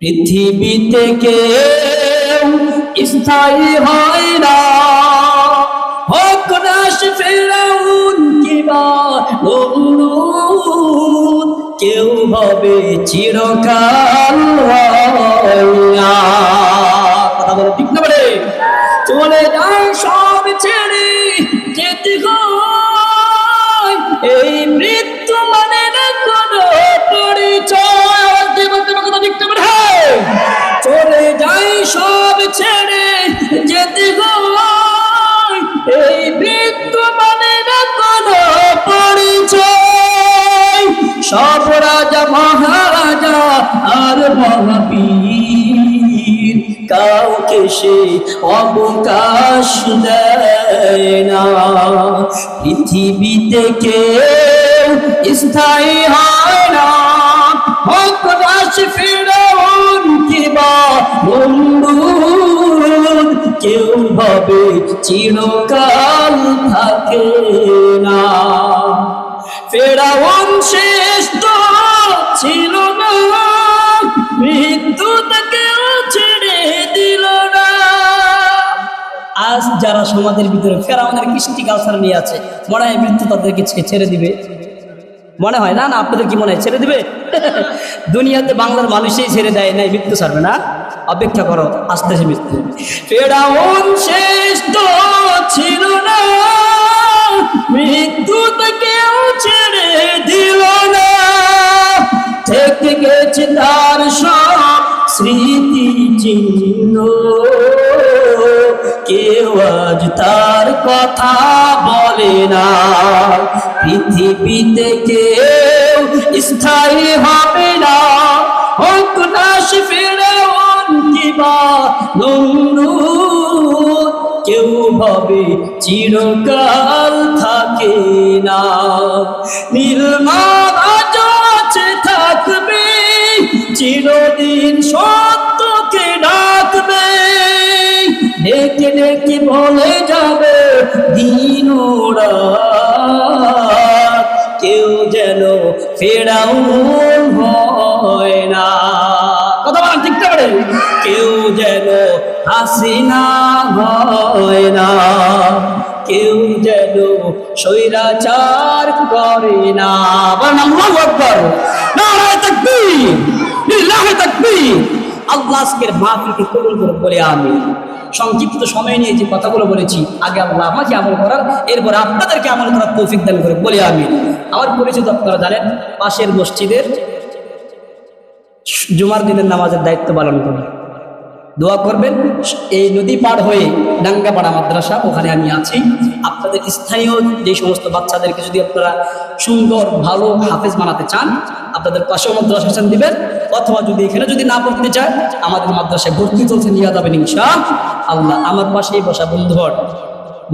পৃথিবীতে কেউ স্থায়ী হয় না। হোক নাশ ফেরাউন কিবা কেউ হবে চিরকাল কথা বলে ঠিক না বলে? চলে যায় সব ছেড়ে, যেতে এই মৃত্যু সব রাজা, মহারাজা আর মহাবীর। কাউকে সে অবকাশ দেয় না। পৃথিবীতে কেউ স্থায়ী হয় না। হোক রাশ ফিরাউন কিবা কেউ ভাবে চিরকাল থাকে না। ফেরাউন আজ যারা সমাজের ভিতরে ফেরাউনের কৃষ্টি কালচার নিয়ে আছে, মনে হয় মৃত্যু তাদেরকে ছেড়ে দিবে। মনে হয় না? না, আপনাদের কি মনে হয় ছেড়ে দিবে? দুনিয়াতে বাংলার মানুষই ছেড়ে দেয় নাই, মৃত্যু ছাড়বে না। অপেক্ষা করো, আসতেছে মৃত্যু। ফেরাউন শেষ তো ছিল না, মৃত্যু তাকেও ছেড়ে দিল না। থেকে গেছে তার সব স্মৃতি চিহ্ন। কেউ আজ তার কথা বলে না। পৃথিবীতে কেউ স্থায়ী হবে না। হোক নাশ ফেরাউন কিবা নমরুদ কেউ ভাবে চিরকাল থাকে না। নির্মাণ আছে থাকবে ডেকে বলে যাবে দিন কেউ যেন ফেরাউন হয় না। কথা বলেন বলেন? কেউ যেন হাসিনা হয় না। কেউ যেন স্বৈরাচার করে না। আল্লাহু আকবার। নারায়ে তাকবীর আল্লাহ কবুল করে আমি সংক্ষিপ্ত সময় নিয়ে যে কথাগুলো বলেছি, আগে আল্লাহ আমাকে আমল করার এরপর আপনাদেরকে আমল করার তৌফিক দান করে বলে আমি আমার পরিচিত আপনারা জানেন, পাশের মসজিদের জুমার দিনের নামাজের দায়িত্ব পালন করি। দোয়া করবেন, এই নদী পার হয়ে ডাঙ্গাপাড়া মাদ্রাসা, ওখানে আমি আছি। আপনাদের স্থানীয় যে সমস্ত বাচ্চাদেরকে যদি আপনারা সুন্দর, ভালো হাফেজ বানাতে চান আপনাদের পাশেও মাদ্রাসা স্থান দিবেন। অথবা যদি এখানে যদি না পড়তে চায়, আমাদের মাদ্রাসায় ভর্তি চলছে, নিয়ে যাবেন ইনশা আল্লাহ আমার পাশেই বসা বন্ধুগণ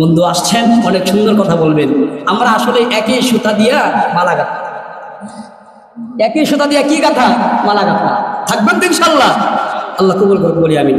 বন্ধু আসছেন, অনেক সুন্দর কথা বলবেন। আমরা আসলে একই সুতা দিয়া মালা গাঁথা। একই সুতা দিয়া কি গাথা? মালা গাঁথা। থাকবেন তো ইনশাল্লাহ আল্লাহ কবুল করব বলি আমি